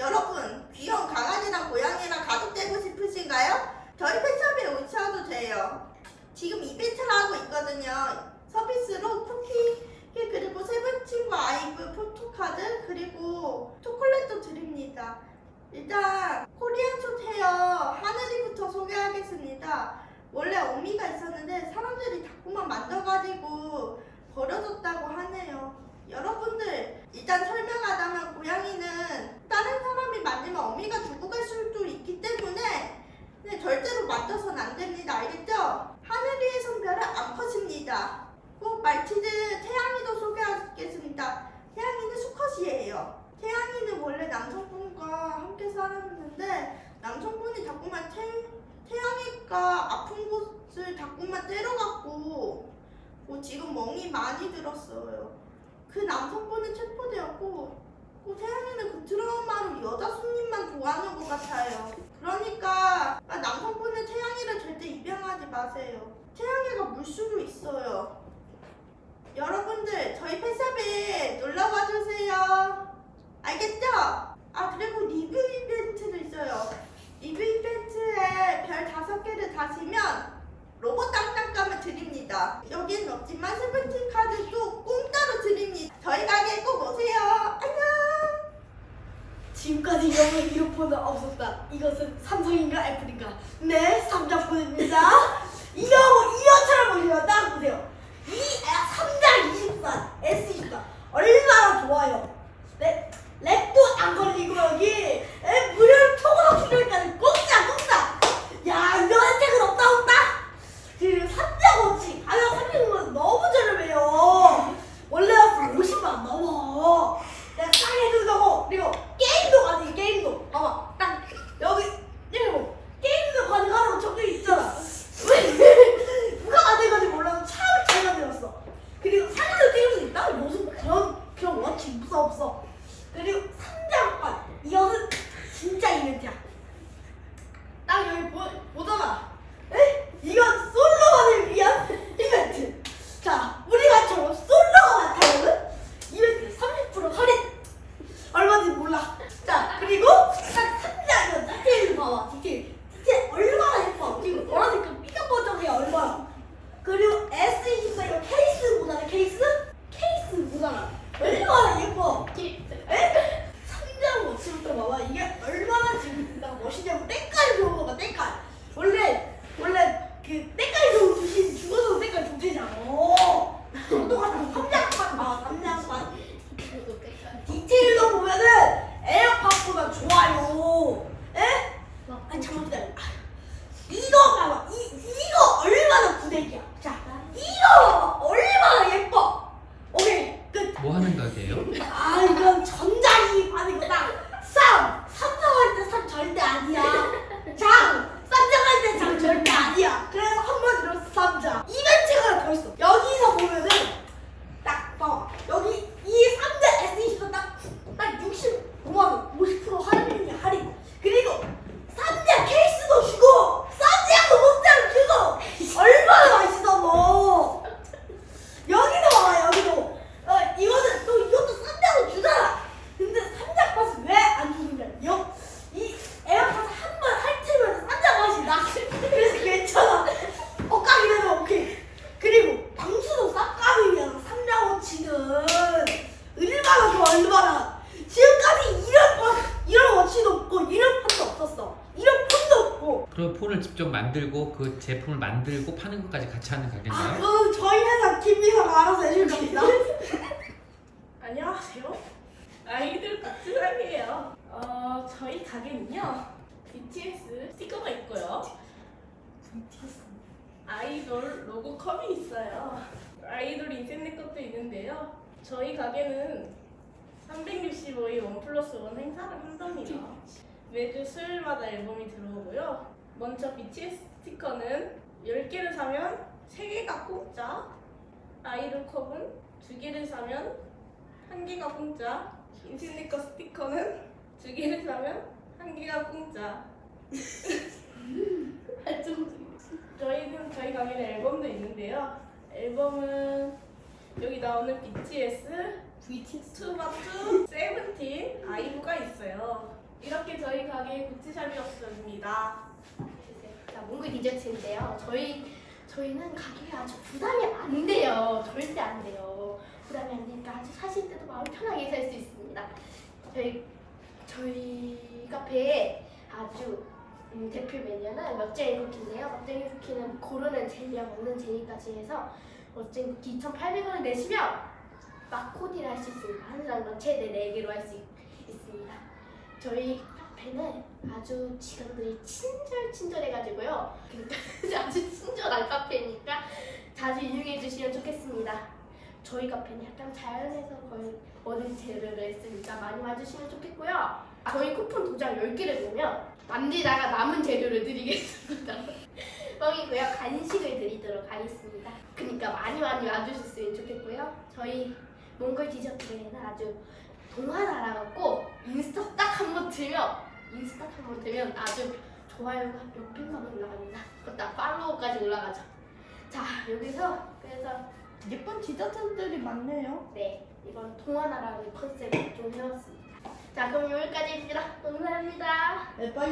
여러분 귀여운 강아지랑 고양이랑 가족 되고 싶으신가요? 저희 펫샵에 오셔도 돼요. 지금 이벤트를 하고 있거든요. 서비스로 쿠키 그리고 세븐 친구 아이브 포토카드 그리고 초콜릿도 드립니다. 일단 코리안 숏 헤어 하늘이부터 소개하겠습니다. 원래 어미가 있었는데 사람들이 자꾸만 만져가지고 버려졌다고 하네요. 여러분들 일단 설명하자면 고양이는 다른 사람이 만지면 어미가 죽고 갈 수도 있기 때문에 네, 절대로 만져서는 안 됩니다. 알겠죠? 하늘 위의 성별은 암컷입니다. 꼭 말티즈 태양이도 소개하겠습니다. 태양이는 수컷이에요. 태양이는 원래 남성분과 함께 살았는데 남성분이 자꾸만 태, 태양이가 아픈 곳을 자꾸만 때려갖고 뭐 지금 멍이 많이 들었어요. 그 남성분은 체포되었고 그 태양이는 그 트라우마로 여자 손님만 좋아하는 것 같아요. 그러니까 아, 남성분은 태양이를 절대 입양하지 마세요. 태양이가 물 수도 있어요. 여러분들 저희 펫샵에 놀러 와 주세요. 알겠죠? 아 그리고 리뷰 이벤트도 있어요. 리뷰 이벤트에 별 다섯 개를 다시면 로봇 장난감을 드립니다. 여기는 없지만 세븐틴 카드 도 공짜로 드립니다. 저희 가게에 꼭 오세요. 안녕. 지금까지 영어 이어폰은 없었다. 이것은 삼성인가 애플인가? 네, 삼성폰입니다. 이거 이어처럼 보시면 딱 보세요. 이 삼장 24 S24 얼마나 좋아요. 랩 랩도 안 걸리고 여기 에, 무료로 통화 필요니까 공짜 공짜. 야 이런 혜택은 없다 없다. 그리고 삼장어치 가격 300원 너무 저렴해요. 원래 50만 원 넘어. 내가 싸게 해준 거고 그리고 게임도 가능해 게임도 봐봐 딱 여기 이거 뭐 게임도 가능하다고 적혀 있잖아 왜 누가 만든 건지 몰라도 참 잘 만들었어 그리고 사진을 찍을 수 있다? 무슨 그런 그런 워치 무서 없어 그리고 상장판 이것은 진짜 이벤트야 딱 여기 보, 보잖아 에? 이건 솔로만을 위한 이벤트 자 우리가처럼 솔로가 많다면 이벤트 30% 할인 얼마인지 몰라. 자, 그리고 딱 상자 이거 디테일 봐봐. 디테일. 디테일 얼마나 예뻐. 그리고 보라색 그 삐까뻔쩍이야 얼마나. 그리고 S24 이거 케이스 보잖아. 케이스? 케이스 보잖아. 얼마나 예뻐. 에? 상자 멋지부터 봐봐. 이게 얼마나 지금 나 멋있냐고 때깔 좋은 거봐. 때깔. 원래 원래 그 때깔 좋은 주신 죽어도 때깔 좋대잖아. 똑같은 삼장판 봐. 삼장판. 디테일로 보면은 에어팟보다 좋아요. 에? 아니 잠깐 기다려. 아, 이거 봐봐. 이 이거 얼마나 구대기야. 자, 이거 봐봐. 얼마나 예뻐. 오케이 끝. 뭐 하는 가게예요? 아 이건 전자기 받은 거다. 쌈 삼성할 때 쌈 절대 아니야. 장 쌈장할 때 장 절대 아니야. 그래서 한번 들어서 쌈장. 이벤트가 하나 더 있어. 여기서 보면은 딱 봐봐. 여기 이 3대 S20은 딱딱 65만 원, 50% 할인이야 할인. 그리고 3대 케이스도 주고 쌈장도 공짜로 주고 얼마나 맛있어 너. 여기도 봐봐 여기도 어, 이거는 또 이것도 쌈장을 주잖아 근데 쌈장 맛은 왜 안 주느냐 여, 이 에어팟 한번 핥으면 쌈장 맛이 나 그래서 괜찮아 엇가기는 오케이 그리고 방수도 쌉가능이야 쌈장워치는 얼마나 좋아 얼마나 지금까지 이런 판 이런 워치도 없고 이런 판도 없었어 이런 폰도 폰을 직접 만들고 그 제품을 만들고 파는 것까지 같이 하는 아 가게인가요? 그건 저희 회사 김비서가 알아서 해줄 겁니다 안녕하세요. 아이들 박수랑이에요. 어, 저희 가게는요. BTS 스티커가 있고요. 아이돌 로고 컵이 있어요. 아이돌 인생 내 것도 있는데요. 저희 가게는 365일 원 플러스 원 행사를 한답니다. 매주 수요일마다 앨범이 들어오고요. 먼저 BTS 스티커는 10개를 사면 3개가 공짜. 아이돌 컵은 2개를 사면 한 개가 공짜. 인생네거 스티커는 두 개를 사면 한 개가 공짜. 저희는 저희 가게는 앨범도 있는데요. 앨범은 여기 나오는 BTS, BTS, 투바투, 세븐틴, 아이브가 있어요. 이렇게 저희 가게의 굿즈샵이었습니다. 자, 몽글 디저트인데요. 저희 저희는 가게가 아주 부담이 안 돼요. 절대 안 돼요. 부담이 안 되니까 아주 사실 때도 마음 편하게 살 수 있습니다. 저희 저희 카페에 아주 음, 대표 메뉴는 멋쟁이 쿠키인데요. 멋쟁이 쿠키는 고르는 재미와 먹는 재미까지 해서 멋쟁이 쿠키 2,800원을 내시면 마코디를 할 수 있습니다. 한 사람당 최대 4개로 할 수 있습니다. 저희 카페는 아주 직원들이 친절친절해가지고요. 그러니까 아주 친절한 카페니까 자주 이용해 주시면 좋겠습니다. 저희 카페는 약간 자연에서 거의 얻은 재료를 했으니까 많이 와주시면 좋겠고요. 저희 쿠폰 도장 10개를 보면 만들다가 남은 재료를 드리겠습니다. 뻥이고요. 간식을 드리도록 하겠습니다. 그러니까 많이 많이 와주셨으면 좋겠고요. 저희 몽골 디저트에는 아주 동화 나라가 꼭 인스타 딱 한 번 들면 인스타 딱한번 들면 아주 좋아요가 몇백만 원 올라갑니다. 그것도 팔로워까지 올라가죠. 자 여기서 그래서 예쁜 디저트들이 많네요. 네 이건 동화나라는 컨셉을 좀 해봤습니다. 자 그럼 여기까지입니다. 감사합니다. 네, 빨리.